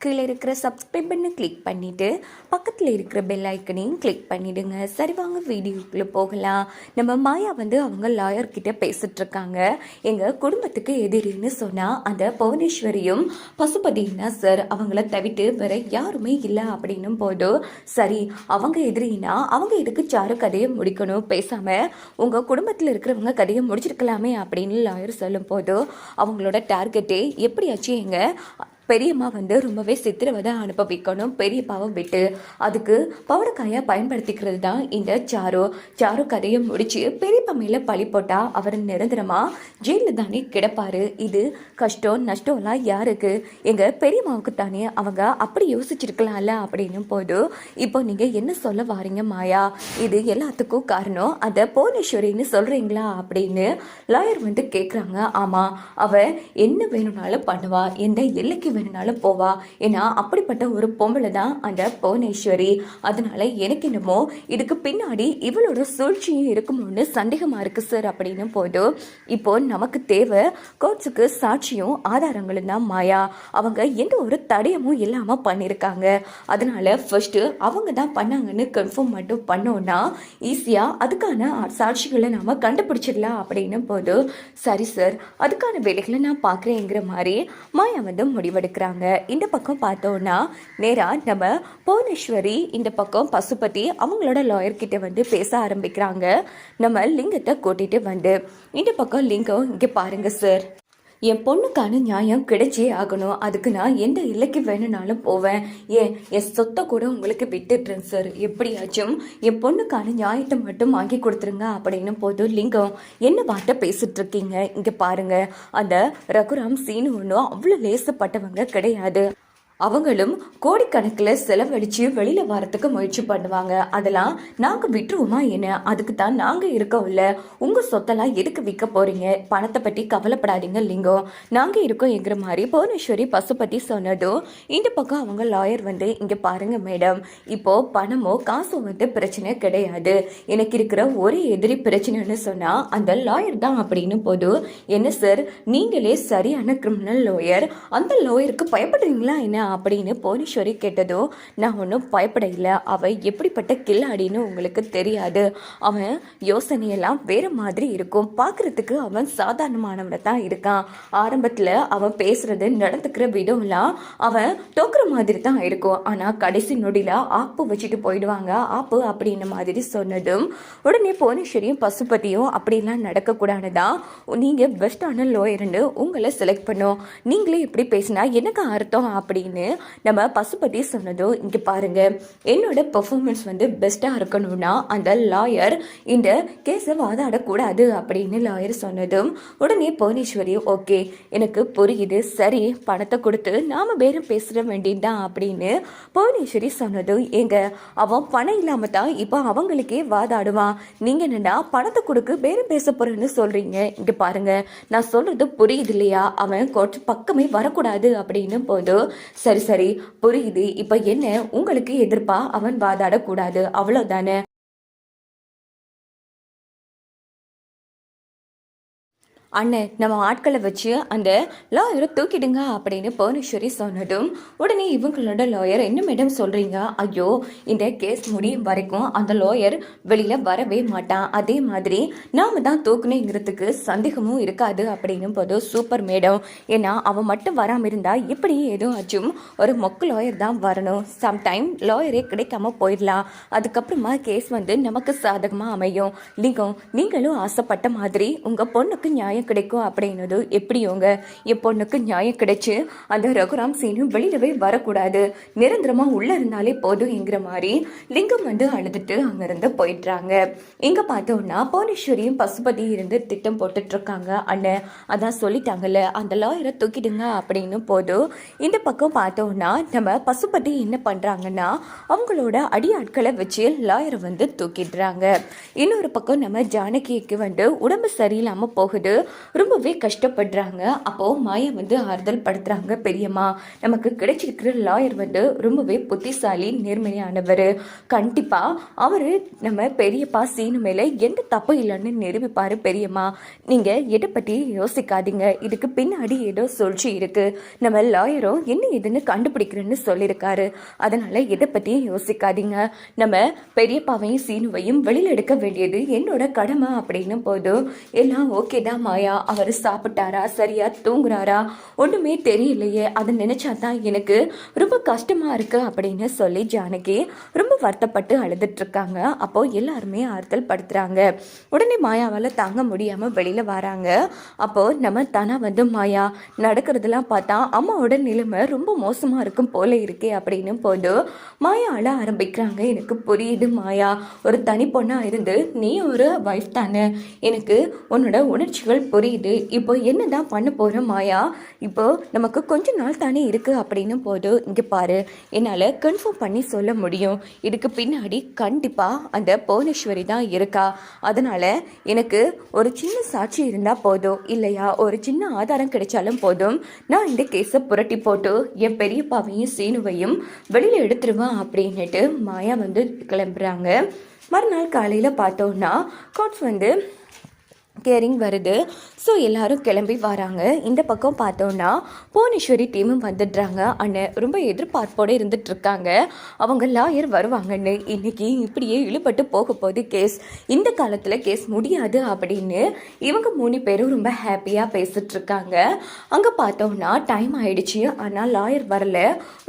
கீழே இருக்கிற சப்ஸ்கிரைப் பண்ணு கிளிக் பண்ணிவிட்டு பக்கத்தில் இருக்கிற பெல் ஐக்கனையும் கிளிக் பண்ணிவிடுங்க சரி வாங்க வீடியோக்குள்ளே போகலாம். நம்ம மாயா வந்து அவங்க லாயர்கிட்ட பேசிகிட்ருக்காங்க எங்கள் குடும்பத்துக்கு எதிரின்னு சொன்னால் அந்த புவனேஸ்வரியும் பசுபதினா சார் அவங்கள தவிட்டு வேற யாருமே இல்லை அப்படின்னும் போதும் சரி அவங்க எதிரினா அவங்க எதுக்கு சாரு கதையை முடிக்கணும்? பேசாமல் உங்கள் குடும்பத்தில் இருக்கிறவங்க கதையை முடிச்சிருக்கலாமே அப்படின்னு லாயர் சொல்லும் போது அவங்களோட டார்கெட்டே எப்படியாச்சும் எங்கள் பெரியம்மா வந்து ரொம்பவே சித்திரவதை அனுபவிக்கணும். பெரியப்பாவை விட்டு அதுக்கு பவடக்காயை பயன்படுத்திக்கிறது தான் இந்த சாரு. சாரு கதையை முடிச்சு பெரியப்பா மேல பழி போட்டா அவர் நிரந்தரமா ஜெயிலில் தானே கிடப்பாரு. இது கஷ்டம் நஷ்டம்லாம் யாருக்கு? எங்க பெரியம்மாவுக்கு தானே அவங்க அப்படி யோசிச்சிருக்கலாம்ல அப்படின்னும் போது இப்போ நீங்க என்ன சொல்ல வாரீங்க மாயா? இது எல்லாத்துக்கும் காரணம் அந்த புவனேஸ்வரின்னு சொல்றீங்களா அப்படின்னு லாயர் வந்து கேட்குறாங்க ஆமா அவ என்ன வேணும்னாலும் பண்ணுவா. எந்த எல்லைக்கு வேணும்னாலும் போவா? ஏன்னா அப்படிப்பட்ட ஒரு பொம்பளை தான் அந்த புவனேஸ்வரி. அதனால எனக்கு என்னமோ இதுக்கு பின்னாடி இவளோட சூழ்ச்சியும் இருக்குமோன்னு சந்தேகமா இருக்கு சார் அப்படின்னு போது இப்போ நமக்கு தேவை கோர்ட்ஸுக்கு சாட்சியும் ஆதாரங்களும் தான் மாயா. அவங்க எந்த ஒரு தடயமும் இல்லாம பண்ணியிருக்காங்க அதனால ஃபர்ஸ்ட் அவங்க தான் பண்ணாங்கன்னு கன்ஃபார்ம் மட்டும் பண்ணோம்னா ஈஸியா அதுக்கான சாட்சிகளை நாம கண்டுபிடிச்சிடலாம் அப்படின்னு போது சரி சார் அதுக்கான வேலைகளை நான் பார்க்குறேங்கிற மாதிரி மாயா வந்து எடுக்கிறாங்க. இந்த பக்கம் பார்த்தோன்னா நேராக நம்ம புவனேஸ்வரி இந்த பக்கம் பசுபதி அவங்களோட லாயர்கிட்ட வந்து பேச ஆரம்பிக்கிறாங்க. நம்ம லிங்கத்தை கூட்டிட்டு வந்து. இந்த பக்கம் லிங்கம் இங்கே பாருங்க சார் என் பொண்ணுக்கான நியாயம் கிடைச்சே ஆகணும். அதுக்கு நான் எந்த இல்லைக்கு வேணும்னாலும் போவேன். ஏன் என் சொத்தை கூட உங்களுக்கு விட்டுட்டுறேன் சார் எப்படியாச்சும் என் பொண்ணுக்கான நியாயத்தை மட்டும் வாங்கி கொடுத்துருங்க அப்படின்னு போது லிங்கம். என்ன வார்த்தை பேசிட்டு இருக்கீங்க? இங்கே பாருங்க. அந்த ரகுராம் சீனு ஒன்றும் அவ்வளோ லேசப்பட்டவங்க கிடையாது. அவங்களும் கோடிக்கணக்கில் செலவழித்து வெளியில் வரத்துக்கு முயற்சி பண்ணுவாங்க. அதெல்லாம் நாங்கள் விட்டுருவோமா என்ன? அதுக்கு தான் நாங்கள் இருக்கோம்ல உங்கள் சொத்தெல்லாம் எதுக்கு விற்க போகிறீங்க பணத்தை பற்றி கவலைப்படாதீங்க லிங்கம். நாங்கள் இருக்கோம் எங்கிற மாதிரி புவனேஸ்வரி பற்றி சொன்னதும் இந்த பக்கம் அவங்க லாயர் வந்து இங்கே பாருங்கள் மேடம் இப்போது பணமோ காசோ வந்து பிரச்சனை கிடையாது. எனக்கு இருக்கிற ஒரே எதிரி பிரச்சனைன்னு சொன்னால் அந்த லாயர் தான் அப்படின்னு போதும் என்ன சார் நீங்களே சரியான கிரிமினல் லாயர் அந்த லாயருக்கு பயப்படுறீங்களா என்ன? அப்படின்னு போனீஸ்வரி கேட்டதோ நான் ஒன்றும் பயப்பட இல்லை அவன் எப்படிப்பட்ட கில்லாடின்னு உங்களுக்கு தெரியாது. அவன் யோசனையெல்லாம் வேற மாதிரி இருக்கும். பார்க்கறதுக்கு அவன் சாதாரணமானவனை தான் இருக்கான். ஆரம்பத்தில் அவன் பேசுறது நடந்துக்கிற விதம்லாம் அவன் தோக்குற மாதிரி தான் இருக்கும். ஆனால் கடைசி நொடியில் ஆப்பு வச்சுட்டு போயிடுவாங்க. ஆப்பு அப்படின்ன மாதிரி சொன்னதும் உடனே போனீஸ்வரியும் பசுபதியும் அப்படிலாம் நடக்கக்கூடாதுதான் நீங்கள் பெஸ்டான லோயர்னு உங்களை செலக்ட் பண்ணும். நீங்களே இப்படி பேசினா எனக்கு அர்த்தம் அப்படின்னு நம்ம பசுபதி சொன்னதும் இங்கே பாருங்க. என்னோட பெர்ஃபார்மன்ஸ் வந்து பெஸ்ட்டாக இருக்கணும்னா அந்த லாயர் இந்த கேஸை வாதாடக்கூடாது அப்படின்னு லாயர் சொன்னதும் உடனே புவனேஸ்வரி ஓகே எனக்கு புரியுது. சரி பணத்தை கொடுத்து நாம பேரும் பேசுகிற வேண்டியதுதான் அப்படின்னு புவனேஸ்வரி சொன்னதும் எங்க அவன் பணம் இல்லாம தான் இப்போ அவங்களுக்கே வாதாடுவான். நீங்க என்னென்னா பணத்தை கொடுக்கு பேரம் பேச போறேன்னு சொல்றீங்க? இங்க பாருங்க நான் சொல்றது புரியுது இல்லையா? அவன் கோர்ட் பக்கமே வரக்கூடாது அப்படின்னு போது சரி சரி புரியுது. இப்ப என்ன? உங்களுக்கு எதிர்ப்பா? அவன் வாதாடக்கூடாது. அவ்வளவுதானே? அண்ணன் நம்ம ஆட்களை வச்சு அந்த லாயரை தூக்கிடுங்க அப்படின்னு புவனேஸ்வரி சொன்னதும் உடனே இவங்களோட லாயர் என்ன மேடம் சொல்கிறீங்க ஐயோ இந்த கேஸ் முடியும் வரைக்கும் அந்த லாயர் வெளியில் வரவே மாட்டான். அதே மாதிரி நாம தான் தூக்கணுங்கிறதுக்கு சந்தேகமும் இருக்காது அப்படின்னும் போது சூப்பர் மேடம். ஏன்னா அவன் மட்டும் வராமல் இருந்தால் இப்படி ஏதோ ஆச்சும் ஒரு மொக்கு லாயர் தான் வரணும். சம்டைம் லாயரே கிடைக்காம போயிடலாம். அதுக்கப்புறமா கேஸ் வந்து நமக்கு சாதகமாக அமையும். நீங்கள் நீங்களும் ஆசைப்பட்ட மாதிரி உங்கள் பொண்ணுக்கு நியாயம் கிடைக்கும் அப்படின்னது எப்படியோங்க? என் பொண்ணுக்கு நியாயம் கிடைச்சு அந்த ரகுராம் சீனும் வெளியிலவே வரக்கூடாது. நிரந்தரமாக உள்ள இருந்தாலே போதும் என்கிற மாதிரி லிங்கம் வந்து அழுதுட்டு அங்கேருந்து போயிடுறாங்க. இங்கே பார்த்தோம்னா புவனேஸ்வரியும் பசுபதி இருந்து திட்டம் போட்டுட்ருக்காங்க அண்ணன் அதான் சொல்லிட்டாங்கல்ல அந்த லாயரை தூக்கிடுங்க அப்படின்னு போதும் இந்த பக்கம் பார்த்தோம்னா நம்ம பசுபதி என்ன பண்ணுறாங்கன்னா அவங்களோட அடியாட்களை வச்சு லாயரை வந்து தூக்கிடுறாங்க. இன்னொரு பக்கம் நம்ம ஜானகிக்கு வந்து உடம்பு சரியில்லாமல் போகுது. ரொம்பவே கஷ்டப்படுறாங்க. அப்போது மாயா வந்து ஆறுதல் படுத்துறாங்க பெரியம்மா. நமக்கு கிடைச்சிருக்கிற லாயர் வந்து ரொம்பவே புத்திசாலி நேர்மையானவர். கண்டிப்பாக அவர் நம்ம பெரியப்பா சீனு மேலே எந்த தப்பு இல்லைன்னு நிரூபிப்பார் பெரியம்மா. நீங்கள் எதை பற்றி யோசிக்காதீங்க. இதுக்கு பின்னாடி ஏதோ சூழ்ச்சி இருக்குது நம்ம லாயரும் என்ன ஏதுன்னு கண்டுபிடிக்கிறேன்னு சொல்லியிருக்காரு. அதனால் எதை பற்றியும் யோசிக்காதீங்க. நம்ம பெரியப்பாவையும் சீனுவையும் வெளியில் எடுக்க வேண்டியது என்னோட கடமை அப்படின்னு போதும் எல்லாம் ஓகே தான் மாயா. அவர் சாப்பிட்டாரா சரியா தூங்குறாரா? ஒன்றுமே தெரியலையே. அதை நினைச்சா தான் எனக்கு ரொம்ப கஷ்டமா இருக்கு அப்படின்னு சொல்லி ஜானகி ரொம்ப வருத்தப்பட்டு அழுதுட்டு இருக்காங்க. அப்போ எல்லாருமே ஆறுதல் படுத்துறாங்க. உடனே மாயாவால் தாங்க முடியாம வெளியில வராங்க. அப்போ நம்ம தானா வந்து மாயா நடக்கிறதெல்லாம் பார்த்தா அம்மாவோட நிலைமை ரொம்ப மோசமா இருக்கும் போல இருக்கே அப்படின்னு போது மாயா அழ ஆரம்பிக்கிறாங்க. எனக்கு புரியுது மாயா. ஒரு தனி பொண்ணா இருந்து நீ ஒரு வைஃப் தானே. எனக்கு உன்னோட உணர்ச்சிகள் புரியுது. இப்போ என்னதான் பண்ண போகிறோம் மாயா? இப்போ நமக்கு கொஞ்ச நாள் தானே இருக்குது அப்படின்னு போது இங்கே பாரு. என்னால் கன்ஃபார்ம் பண்ணி சொல்ல முடியும். இதுக்கு பின்னாடி கண்டிப்பாக அந்த புவனேஸ்வரி தான் இருக்கா. அதனால் எனக்கு ஒரு சின்ன சாட்சி இருந்தால் போதும். இல்லையா? ஒரு சின்ன ஆதாரம் கிடைச்சாலும் போதும். நான் இந்த கேஸை புரட்டி போட்டு என் பெரியப்பாவையும் சீனுவையும் வெளியில் எடுத்துருவேன் அப்படின்னுட்டு மாயா வந்து கிளம்புறாங்க. மறுநாள் காலையில் பார்த்தோன்னா கோட்ஸ் வந்து கேரிங் வருது. ஸோ எல்லாரும் கிளம்பி வராங்க. இந்த பக்கம் பார்த்தோன்னா புவனேஸ்வரி டீமும் வந்துடுறாங்க. அண்ணன் ரொம்ப எதிர்பார்ப்போடு இருந்துட்டு இருக்காங்க அவங்க லாயர் வருவாங்கன்னு இன்றைக்கி இப்படியே இழுபட்டு போக போகுது கேஸ் இந்த காலத்தில் கேஸ் முடியாது அப்படின்னு இவங்க மூணு பேரும் ரொம்ப ஹாப்பியாக பேசிட்டு இருக்காங்க அங்கே பார்த்தோன்னா டைம் ஆயிடுச்சு. ஆனால் லாயர் வரல.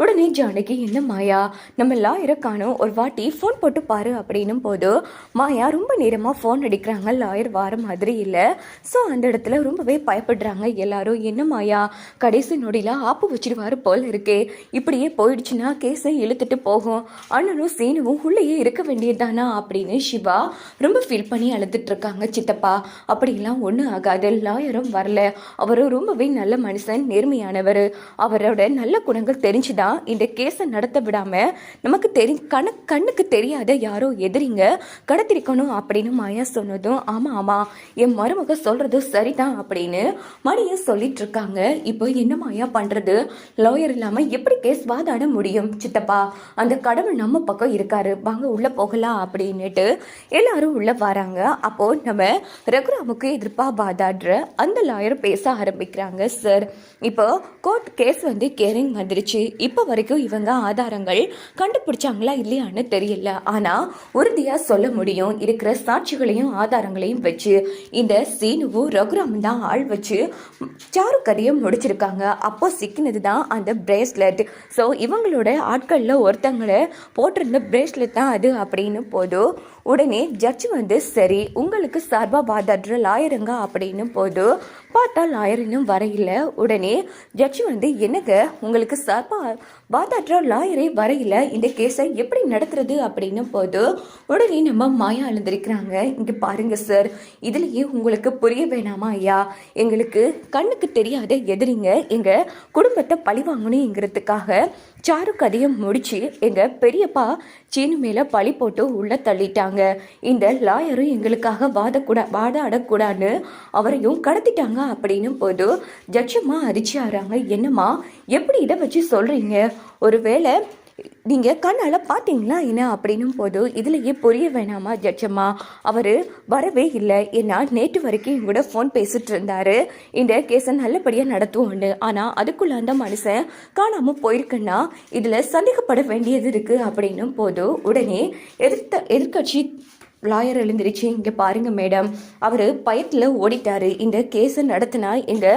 உடனே ஜானகி என்ன மாயா? நம்ம லாயரை காணும். ஒரு வாட்டி ஃபோன் போட்டு பாரு அப்படின்னும் போது மாயா ரொம்ப நேரமாக ஃபோன் அடிக்கிறாங்க. லாயர் வார மாதிரி இல்லை. ஸோ அந்த இடத்துல ரொம்பவே பயப்படுறாங்க எல்லாரும். என்ன மாயா? கடைசி நொடியில் ஆப்பு வச்சிருவாரு போல் இருக்கே. இப்படியே போயிடுச்சுன்னா கேஸை இழுத்துட்டு போகும். அண்ணனும் சீனுவும் உள்ளேயே இருக்க வேண்டியதுதானா அப்படின்னு சிவா ரொம்ப ஃபீல் பண்ணி அழுதுட்டு இருக்காங்க சித்தப்பா. அப்படிலாம் ஒன்றும் ஆகாது. லாயரும் வரல. அவரும் ரொம்பவே நல்ல மனுஷன் நேர்மையானவர். அவரோட நல்ல குணங்கள் தெரிஞ்சுதான் இந்த கேஸை நடத்த விடாம நமக்கு தெரி கண கண்ணுக்கு தெரியாத யாரோ எதிரிங்க கடத்திருக்கணும் அப்படின்னு மாயா சொன்னதும் ஆமா ஆமா. என் மருமக சொல்றது சரிதான் அப்படின்னு மணியை சொல்லிட்டு இருக்காங்க. இப்போ என்ன மாயா பண்றது? லாயர் இல்லாம எப்படி கேஸ் வாதாட முடியும் சித்தப்பா? அந்த கடவுள் நம்ம பக்கம் இருக்காரு. வாங்க உள்ள போகலாம் அப்படின்னுட்டு எல்லாரும் உள்ள வராங்க. அப்போ நம்ம ரகுராமுக்கு எதிர்ப்பா வாதாடுற அந்த லாயர் பேச ஆரம்பிக்கிறாங்க சார் இப்போ கோர்ட் கேஸ் வந்து கேரிங் வந்துருச்சு. இப்போ வரைக்கும் இவங்க ஆதாரங்கள் கண்டுபிடிச்சாங்களா இல்லையான்னு தெரியல. ஆனா உறுதியா சொல்ல முடியும். இருக்கிற சாட்சிகளையும் ஆதாரங்களையும் வச்சு இந்த சீனுவும் ரகுராமும் தான் ஆள் வச்சு சாரு கதையை முடிச்சிருக்காங்க. அப்போ சிக்கினது தான் அந்த பிரேஸ்லெட் ஸோ இவங்களோட ஆட்களில் ஒருத்தங்களை போட்டிருந்த பிரேஸ்லெட் தான் அது அப்படின்னு போதும் உடனே ஜட்ஜ் வந்து சரி உங்களுக்கு சார்பாக வாதாடுற லாயருங்க? அப்படின்னு போது பார்த்தா லாயர் இன்னும் வரையில. உடனே ஜட்ஜ் வந்து என்னங்க? உங்களுக்கு சார்பாக வாதாடுற லாயரே வரையில இந்த கேஸை எப்படி நடத்துறது? அப்படின்னு போது உடனே நம்ம மாயா அழுந்திருக்கிறாங்க இங்கே பாருங்க சார் இதுலேயே உங்களுக்கு புரிய வேணாமா ஐயா? எங்களுக்கு கண்ணுக்கு தெரியாத எதிரிங்க எங்கள் குடும்பத்தை பழி வாங்கணுங்கிறதுக்காக சாரு கதையை முடித்து எங்கள் பெரியப்பா சீனு மேலே பழி போட்டு உள்ளே தள்ளிட்டாங்க. இந்த லாயரும் எங்களுக்காக வாதக்கூடா வாதாடக்கூடாதுன்னு அவரையும் கடத்திட்டாங்க அப்படின்னு போது ஜட்ஜமாக அரிச்சு ஆறாங்க என்னம்மா எப்படி இதை வச்சு சொல்கிறீங்க ஒருவேளை நீங்கள் கண்ணால் பார்த்தீங்களா என்ன அப்படின்னும் போது இதுலேயே புரிய வேணாமா ஜட்ஜம்மா? அவர் வரவே இல்லை. ஏன்னா நேற்று வரைக்கும் என் கூட ஃபோன் பேசிட்டு இருந்தார். இந்த கேஸை நல்லபடியாக நடத்துவோன்னு ஆனால் அதுக்குள்ளே அந்த மனுஷன் காணாமல் போயிருக்குன்னா இதில் சந்தேகப்பட வேண்டியது இருக்குது அப்படின்னும் போது உடனே எதிர்த்த எதிர்கட்சி லாயர் எழுந்திருச்சு இங்கே பாருங்கள் மேடம் அவர் பயத்தில் ஓடிட்டார். இந்த கேஸை நடத்தினா இந்த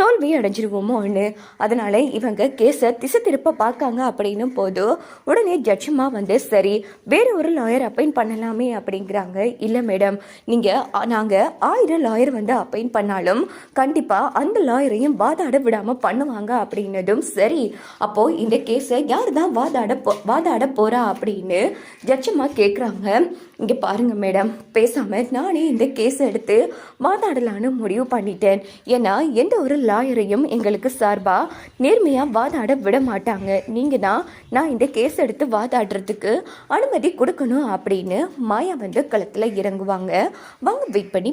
தோல்வி அடைஞ்சிருவோமோன்னு அதனால இவங்க கேஸை திசை திருப்ப பார்க்காங்க அப்படின்னும் போது உடனே ஜட்ஜுமா வந்து சரி வேறு ஒரு லாயர் அப்பாயின் பண்ணலாமே அப்படிங்கிறாங்க. இல்லை மேடம் நீங்கள் நாங்கள் ஆயிரம் லாயர் வந்து அப்பாயின் பண்ணாலும் கண்டிப்பாக அந்த லாயரையும் வாதாட விடாமல் பண்ணுவாங்க அப்படின்னதும் சரி அப்போது இந்த கேஸை யார் தான் வாதாட போ வாதாட போகிறா அப்படின்னு ஜட்ஜம்மா கேட்குறாங்க இங்கே பாருங்கள் மேடம் பேசாமல் நானே இந்த கேஸை எடுத்து வாதாடலான்னு முடிவு பண்ணிட்டேன். ஏன்னா எந்த ஒரு லாயரையும் எங்களுக்கு சார்பாக நேர்மையாக வாதாட விட மாட்டாங்க. நீங்கள் தான் நான் இந்த கேஸ் எடுத்து வாதாடுறதுக்கு அனுமதி கொடுக்கணும் அப்படின்னு மாயா வந்து களத்தில் இறங்குவாங்க. வாங்க வெயிட் பண்ணி